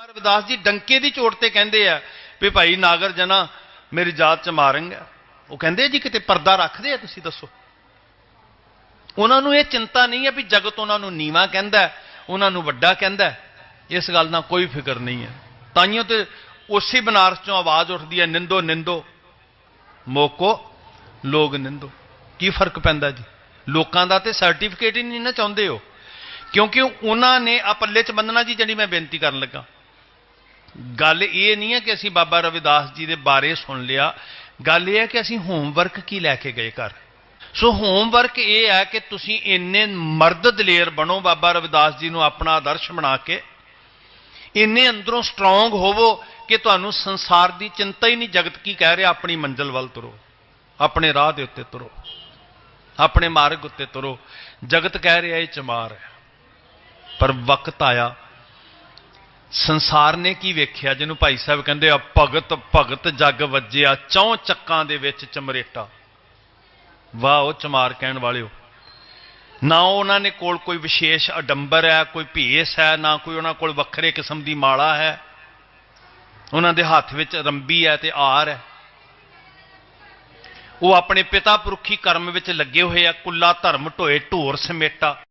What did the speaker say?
ਬਾਬਾ ਰਵਿਦਾਸ ਜੀ ਡੰਕੇ ਦੀ ਚੋਟ ਤੇ ਕਹਿੰਦੇ ਆ ਵੀ ਭਾਈ ਨਾਗਰ ਜਨਾ ਮੇਰੀ ਜਾਤ ਚ ਮਾਰਾਂਗਾ ਉਹ ਕਹਿੰਦੇ ਜੀ ਕਿਤੇ ਪਰਦਾ ਰੱਖਦੇ ਆ ਤੁਸੀਂ ਦੱਸੋ। ਉਹਨਾਂ ਨੂੰ ਇਹ ਚਿੰਤਾ ਨਹੀਂ ਹੈ ਵੀ ਜਗਤ ਉਹਨਾਂ ਨੂੰ ਨੀਵਾ ਕਹਿੰਦਾ, ਉਹਨਾਂ ਨੂੰ ਵੱਡਾ ਕਹਿੰਦਾ। ਇਸ ਗੱਲ ਦਾ ਕੋਈ ਫਿਕਰ ਨਹੀਂ ਹੈ ਤਾਈਓ ਤੇ ਉਸੇ ਬਨਾਰਸ ਚੋਂ ਆਵਾਜ਼ ਉੱਠਦੀ ਹੈ ਨਿੰਦੋ ਨਿੰਦੋ। ਮੋਕੋ, ਲੋਗ ਨਿੰਦੋ। ਕੀ ਫ਼ਰਕ ਪੈਂਦਾ ਜੀ? ਲੋਕਾਂ ਦਾ ਤੇ ਸਰਟੀਫਿਕੇਟ ਹੀ ਨਹੀਂ ਨਾ ਚਾਹੁੰਦੇ ਹੋ ਕਿਉਂਕਿ ਉਹਨਾਂ ਨੇ ਆ ਪੱਲੇ 'ਚ ਬੰਨਣਾ ਜੀ, ਜਿਹੜੀ ਮੈਂ ਬੇਨਤੀ ਕਰਨ ਲੱਗਾ। ਗੱਲ ਇਹ ਨਹੀਂ ਹੈ ਕਿ ਅਸੀਂ ਬਾਬਾ ਰਵਿਦਾਸ ਜੀ ਦੇ ਬਾਰੇ ਸੁਣ ਲਿਆ। ਗੱਲ ਇਹ ਹੈ ਕਿ ਅਸੀਂ ਹੋਮਵਰਕ ਕੀ ਲੈ ਕੇ ਗਏ ਘਰ? ਸੋ ਹੋਮਵਰਕ ਇਹ ਹੈ ਕਿ ਤੁਸੀਂ ਇੰਨੇ ਮਰਦ ਦਲੇਰ ਬਣੋ ਬਾਬਾ ਰਵਿਦਾਸ ਜੀ ਨੂੰ ਆਪਣਾ ਆਦਰਸ਼ ਬਣਾ ਕੇ। ਇੰਨੇ ਅੰਦਰੋਂ ਸਟਰੋਂਗ ਹੋਵੋ ਕਿ ਤੁਹਾਨੂੰ ਸੰਸਾਰ ਦੀ ਚਿੰਤਾ ਹੀ ਨਹੀਂ ਜਗਤ ਕੀ ਕਹਿ ਰਿਹਾ, ਆਪਣੀ ਮੰਜ਼ਲ ਵੱਲ ਤੁਰੋ। ਆਪਣੇ ਰਾਹ ਦੇ ਉੱਤੇ ਤੁਰੋ। ਆਪਣੇ ਮਾਰਗ ਉੱਤੇ ਤੁਰੋ। ਜਗਤ ਕਹਿ ਰਿਹਾ, ਇਹ ਚਮਾਰ ਹੈ। ਪਰ ਵਕਤ ਆਇਆ। ਸੰਸਾਰ ਨੇ ਕੀ ਵੇਖਿਆ? ਜਿਹਨੂੰ ਭਾਈ ਸਾਹਿਬ ਕਹਿੰਦੇ ਆ, ਭਗਤ ਭਗਤ ਜਗ ਵੱਜਿਆ ਚੌਂ ਚੱਕਾਂ ਦੇ ਵਿੱਚ ਚਮਰੇਟਾ। ਵਾਹ, ਉਹ ਚਮਾਰ ਕਹਿਣ ਵਾਲਿਓ। ਨਾ ਉਹਨਾਂ ਨੇ ਕੋਲ ਕੋਈ ਵਿਸ਼ੇਸ਼ ਅਡੰਬਰ ਹੈ, ਕੋਈ ਭੇਸ ਹੈ, ਨਾ ਕੋਈ ਉਹਨਾਂ ਕੋਲ ਵੱਖਰੇ ਕਿਸਮ ਦੀ ਮਾਲਾ ਹੈ। ਉਹਨਾਂ ਦੇ ਹੱਥ ਵਿੱਚ ਰੰਬੀ ਹੈ ਤੇ ਆਰ ਹੈ। ਉਹ ਆਪਣੇ ਪਿਤਾ ਪੁਰਖੀ ਕਰਮ ਵਿੱਚ ਲੱਗੇ ਹੋਏ ਆ, ਕੁੱਲਾ ਧਰਮ ਢੋਏ ਢੋਰ ਸਮੇਟਾ।